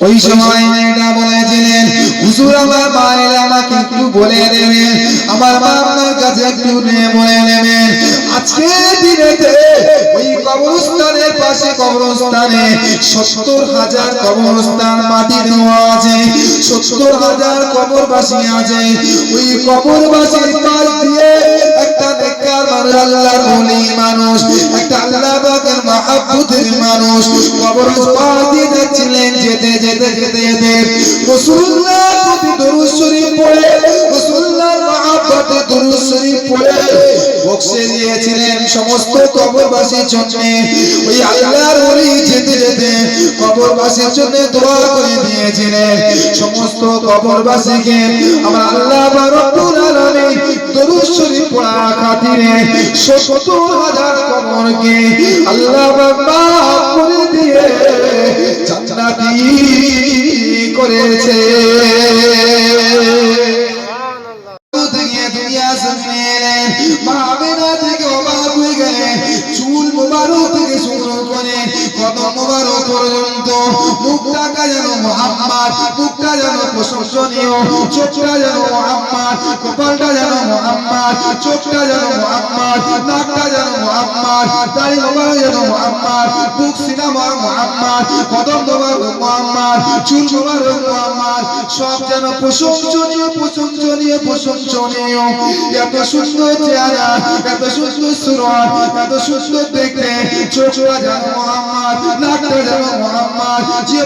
ওই সময় মেয়েটা বলেছিলেন হুজুর আমার মায়ের আমাকে একটু বলে দেবেন আমার আপনার কাছে একটু নিয়ে বলে নেবেন আজকে দিনেতে ওই কবরস্থানের পাশে কবরস্থানে সত্তর হাজার কবরস্থান মাটি দেওয়া আছে সত্তর হাজার কবরবাসী আছে। ওই কবরবাসীর পাশ দিয়ে একটা নেককার মানুষ আল্লাহর মানুষ একটা আল্লাহ পাকের মানুষ কবর পাশ দিয়ে যেতে যেতে যেতে যেতে। সমস্ত কবরবাসীর জন্য। ওই সমস্ত আল্লাহ খাতিরে 70 হাজার কবরকে আল্লাহ করে দিয়ে জান্নাতি করেছে। কদম মোবারক পর্যন্ত মুখটা যেন মোহাম্মদ মুখটা যেন প্রশংসনীয় চোখটা যেন মোহাম্মদ কপালটা যেন মোহাম্মদ চোখটা যেন মোহাম্মদ নাকটা যেন মোহাম্মদ দাড়ি মোবারক যেন মোহাম্মদ বুক সিনেমা মোহাম্মদ কদম মোবারক মোহাম্মদ চুল মোবারক মোহাম্মদ সব যেন প্রশংসনীয় প্রশংসনীয় প্রশংসনীয়। এত সুন্দর চেহারা, এত সুন্দর সুরত, এত সুন্দর দেখতে, চোখটা যেন মোহাম্মদ নাকটা যেন মোহাম্মদ জিহ্বা